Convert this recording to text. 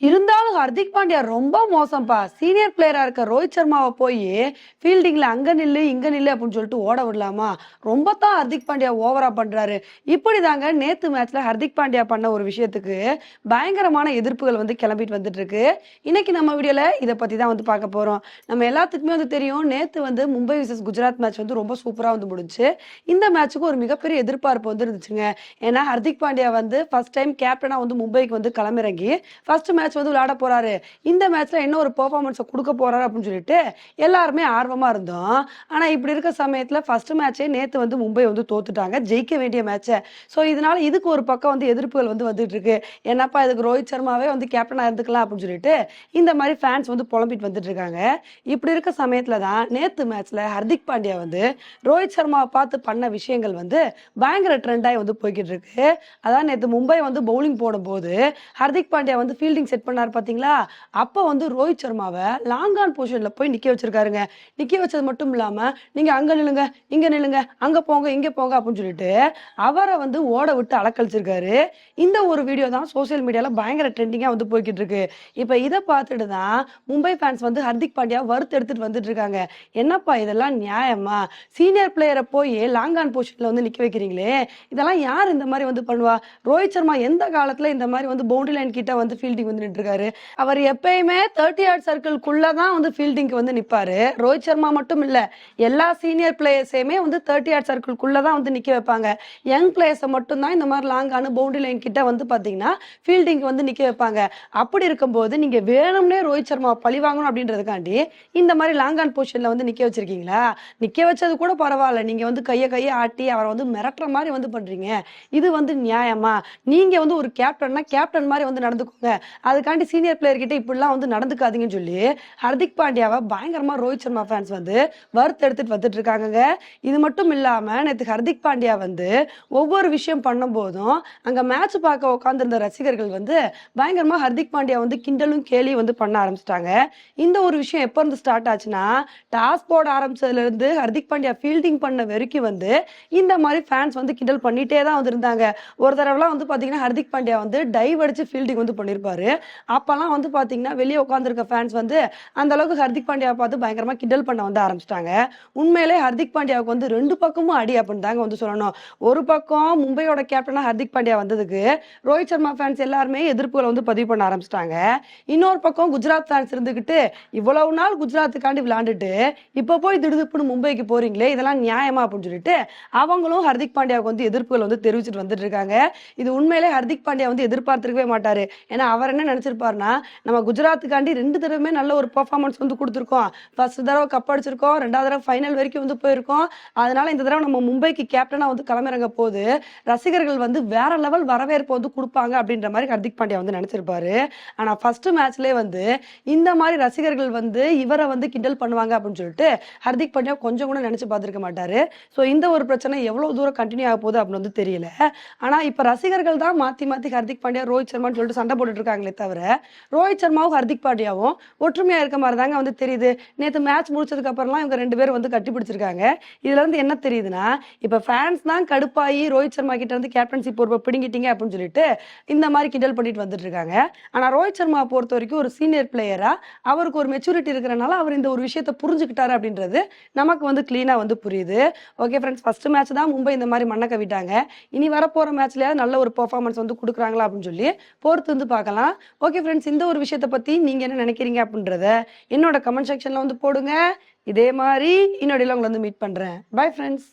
Yarın Hardik Pandya ரொம்ப மோசம்ப்பா. Senior பிளேயரா இருக்க ரோஹித் சர்மாவை போய் ஃபீல்டிங்ல அங்க நில்லு இங்க நில்லு அப்படின்னு சொல்லிட்டு ஓட விடலாமா? ரொம்ப தான் ஹர்திக் பாண்டியா ஓவரா பண்றாரு. இப்படி தாங்க நேத்து மேட்ச்ல ஹர்திக் பாண்டியா பண்ண ஒரு விஷயத்துக்கு பயங்கரமான எதிர்ப்புகள் வந்து கிளம்பிட்டு வந்துட்டு இருக்கு இன்னைக்கு நம்ம வீடியோல இதை பத்தி தான் வந்து பார்க்க போறோம். நம்ம எல்லாத்துக்குமே வந்து தெரியும் நேத்து வந்து மும்பை விசஸ் குஜராத் மேட்ச் வந்து ரொம்ப சூப்பரா வந்து முடிஞ்சு இந்த மேட்ச்சுக்கு ஒரு மிகப்பெரிய எதிர்பார்ப்பு வந்து இருந்துச்சுங்க. ஏன்னா ஹர்திக் பாண்டியா வந்து ஃபர்ஸ்ட் டைம் கேப்டனா வந்து மும்பைக்கு வந்து களமிறங்கி ஃபர்ஸ்ட் மேட்ச் வந்து விளையாட போறாரு. இந்த மேட்ச்ல என்ன ஒரு பெர்ஃபார்மன்ஸை கொடுக்க போறாரு அப்படின்னு சொல்லிட்டு எல்லாருமே ஆர்வமா இருந்தோம். ஆனா இப்படி இருக்க சமயத்துல ஃபர்ஸ்ட் மேட்சே நேத்து வந்து மும்பை வந்து தோத்துட்டாங்க. ஜெயிக்க வேண்டிய மேட்சை ஸோ இதனால இதுக்கு ஒரு பக்கம் வந்து எதிர்ப்புகள் வந்து வந்துட்டு இருக்கு. என்னப்பா இதுக்கு ரோஹித் சர்மாவே வந்து கேப்டனா இருந்துக்கலாம் அப்படின்னு சொல்லிட்டு இந்த மாதிரி ஃபேன்ஸ் வந்து புலம்பிட்டு வந்துட்டு இருக்காங்க. இப்படி இருக்க சமயத்துல தான் நேத்து மேட்ச்ல ஹர்திக் பாண்டியா வந்து ரோஹித் சர்மாவை பார்த்து பண்ண விஷயங்கள் வந்து பயங்கர ட்ரெண்டாகி வந்து போய்கிட்டு இருக்கு. அதான் நேத்து மும்பை வந்து பவுலிங் போடும்போது ஹர்திக் பாண்டியா வந்து ஃபீல்டிங் செட் பண்ணார் பாத்தீங்களா? அப்போ வந்து ரோஹித் சர்மாவை லாங் ஆன் பொசிஷன்ல போய் நிக்க வச்சிருக்காருங்க. நிக்க வச்சது மட்டும் இல்லாம நீங்க அங்க நில்லுங்க இங்க நில்லுங்க அங்க போங்க இங்க போங்க அப்படின்னு சொல்லிட்டு அவரை வந்து ஓட விட்டு அலக்கழிச்சிருக்காரு. இந்த ஒரு வீடியோ தான் சோசியல் மீடியால பயங்கர ட்ரெண்டிங்கா வந்து போய்கிட்டு இருக்கு. இப்ப இதை பார்த்துட்டு தான் மும்பை ஃபேன்ஸ் வந்து ஹர்திக் பாண்டியா வறுத்து எடுத்துட்டு வந்துட்டு இருக்காங்க. என்னப்பா இதெல்லாம் நியாயமா? சீனியர் பிளேயரை போய் லாங் ஆன் பொசிஷன்ல வந்து நிக்க வைக்கிறீங்களே. இதெல்லாம் யார் இந்த மாதிரி வந்து பண்ணுவா? ரோஹித் சர்மா எந்த காலத்துல இந்த மாதிரி வந்து பவுண்டரி லைன் கிட்ட வந்து ஃபீல்டிங் வந்து நின்று இருக்காரு? அவர் எப்பயுமே தேர்ட்டி ஆர்ட் சர்க்கிள்குள்ள தான் வந்து ஃபீல்டிங்க்கு வந்து நிப்பாரு. ரோஹித் சர்மா மட்டும் இல்ல எல்லா சீனியர் பிளேயர்ஸையுமே வந்து தேர்ட்டி ஆர்ட் சர்க்கிள்குள்ள தான் வந்து நிக்க வைப்பாங்க. யங் பிளேயர்ஸை மட்டும்தான் இந்த மாதிரி லாங்கான பவுண்டரி லைன் கிட்ட வந்து பாத்தீங்கன்னா ஃபீல்டிங் வந்து நிக்க வைப்பாங்க. அப்படி இருக்கும்போது நீங்க வேணும்னே ரோஹித் சர்மா பழி வாங்கணும் அப்படின்றதுக்காண்டி இந்த மாதிரி லாங் ஆன் பொசிஷன்ல வந்து நிக்க வச்சிருக்கீங்களா? நிக்க வச்சது கூட பரவாயில்ல. நீங்க வந்து கையை கையை ஆட்டி அவரை வந்து மிரட்டுற மாதிரி வந்து பண்றீங்க. இது வந்து நியாயமா? நீங்க வந்து ஒரு கேப்டன்னா கேப்டன் மாதிரி வந்து நடந்துக்கோங்க. அதுக்காண்டி சீனியர் பிளேயர் கிட்ட இப்படிலாம் வந்து நடந்துக்காதீங்கன்னு சொல்லி ஹர்திக் பாண்டியாவை பயங்கரமா ரோஹித் சர்மா ஃபேன்ஸ் வந்து வறுத்து எடுத்துட்டு வந்துட்டு இருக்காங்க இது மட்டும் இல்லாம நேற்று ஹர்திக் பாண்டியா வந்து ஒவ்வொரு விஷயம் பண்ணும்போதும் அங்க மேட்ச் பார்க்க உட்காந்துருந்த ரசிகர்கள் வந்து பயங்கரமா ஹர்திக் பாண்டியா வந்து கிண்டலும் கேலியும் வந்து பண்ண ஆரம்பிச்சிட்டாங்க. இந்த ஒரு விஷயம் எப்போ இருந்து ஸ்டார்ட் ஆச்சுன்னா டாஸ் போட ஆரம்பிச்சதுல இருந்து ஹர்திக் பாண்டியா ஃபீல்டிங் பண்ண வரைக்கும் வந்து இந்த மாதிரி ஃபேன்ஸ் வந்து கிண்டல் பண்ணிட்டே தான் வந்து இருந்தாங்க. ஒரு தடவைலாம் வந்து பாத்தீங்கன்னா ஹர்திக் பாண்டியா வந்து டைவ் அடிச்சு ஃபீல்டிங் வந்து பண்ணியிருப்பாரு அப்பெல்லாம் வந்து பார்த்தீங்கன்னா வெளியே உட்காந்துருக்க ஃபேன்ஸ் வந்து அந்த அளவுக்கு ஹர்திக் பாண்டியாவை பார்த்து பயங்கரமாக கிண்டல் பண்ண வந்து ஆரம்பிச்சிட்டாங்க. உண்மையிலே ஹர்திக் பாண்டியாவுக்கு வந்து ரெண்டு பக்கமும் அடி அப்படின்னு தாங்க வந்து சொல்லணும். ஒரு பக்கம் மும்பையோட கேப்டனாக ஹர்திக் பாண்டியா வந்ததுக்கு ரோஹித் சர்மா ஃபேன்ஸ் எல்லாருமே எதிர்ப்புகளை வந்து பதிவு பண்ண ஆரம்பிச்சிட்டாங்க. இன்னொரு பக்கம் குஜராத் ஃபேன்ஸ் இருந்துக்கிட்டு இவ்வளவு நாள் குஜராத்துக்காண்டி விளாண்டுட்டு இப்போ போய் திடுதுப்புன்னு மும்பைக்கு போறீங்களே இதெல்லாம் நியாயமா அப்படின்னு சொல்லிட்டு அவங்களும் ஹர்திக் பாண்டியாவுக்கு வந்து எதிர்ப்புகள் வந்து தெரிவிச்சிட்டு வந்துட்டு இருக்காங்க. இது உண்மையிலே ஹர்திக் பாண்டியா வந்து எதிர்பார்த்திருக்கவே மாட்டாரு. ஏன்னா அவர் என்ன நினைச்சிருப்பாருன்னா நம்ம குஜராத்துக்காண்டி ரெண்டு தடவை நல்ல ஒரு பெர்ஃபார்மன்ஸ் வந்து கொடுத்துருக்கோம். ஃபர்ஸ்ட் தடவை கப் அடிச்சிருக்கோம் ரெண்டாவது தடவை ஃபைனல் வரைக்கும் வந்து போயிருக்கோம். அதனால இந்த தடவை நம்ம மும்பைக்கு கேப்டனாக வந்து களமிறங்க போது ரசிகர்கள் வந்து வேற லெவல் வரவேற்பு வந்து கொடுப்பாங்க அப்படின்ற மாதிரி ஹர்திக் பாண்டியா வந்து நினைச்சிருப்பாரு. ஆனால் ஃபர்ஸ்ட் மேட்ச்லேயே வந்து இந்த மாதிரி ரசிகர்கள் வந்து இவரை வந்து கிண்டல் பண்ணுவாங்க அப்படின்னு சொல்லிட்டு ஹர்திக் பாண்டியா கொஞ்சம் கூட நினைச்சு பார்த்துருக்க மாட்டாரு. ஸோ இந்த ஒரு பிரச்சனை எவ்வளோ தூரம் கண்டினியூ ஆக போகுது அப்படின்னு வந்து தெரியல. ஆனால் இப்போ ரசிகர்கள் தான் மாற்றி மாற்றி ஹர்திக் பாண்டியா ரோஹித் சர்மான்னு சொல்லிட்டு சண்டை போட்டுட்டு இருக்காங்களே தவிர ரோஹித் சர்மாவும் ஹர்திக் பாண்டியாவும் ஒற்றுமையா இருக்க மாதிரி தாங்க வந்து தெரியுது. நேத்து மேட்ச் முடிச்சதுக்கு அப்புறம்லாம் இவங்க ரெண்டு பேரும் வந்து கட்டி பிடிச்சிருக்காங்க. இதுல இருந்து என்ன தெரியுதுன்னா இப்போ ஃபேன்ஸ் தான் கடுப்பாயி ரோஹித் சர்மா கிட்ட இருந்து கேப்டன்சி பொறுப்பை பிடிங்கிட்டீங்க அப்படின்னு சொல்லிட்டு இந்த மாதிரி கிண்டல் பண்ணிட்டு வந்துட்டு இருக்காங்க. ஆனா ரோஹித் சர்மா பொறுத்த வரைக்கும் ஒரு சீனியர் பிளேயரா அவருக்கு ஒரு மெச்சூரிட்டி இருக்கிறனால அவர் இந்த ஒரு விஷயத்த புரிஞ்சுக்கிட்டாரு அப்படின்றது நமக்கு வந்து கிளீனா வந்து புரியுது. ஓகே ஃப்ரெண்ட்ஸ் ஃபர்ஸ்ட் மேட்ச் தான் மும்பை இந்த மாதிரி மண்ணை கவிட்டாங்க. இனி வரப்போற மேட்ச்ல நல்ல ஒரு பெர்ஃபார்மன்ஸ் வந்து கொடுக்குறாங்களா அப்படின்னு சொல்லி பொறுத்து வந்து பார்க்கலாம். ஓகே ஃப்ரெண்ட்ஸ் இந்த ஒரு விஷயத்தை பத்தி நீங்க என்ன நினைக்கிறீங்க அப்படின்றத என்னோட கமெண்ட் செக்ஷன்ல வந்து போடுங்க. இதே மாதிரி இன்னொடையில உங்களை வந்து மீட் பண்றேன். Bye friends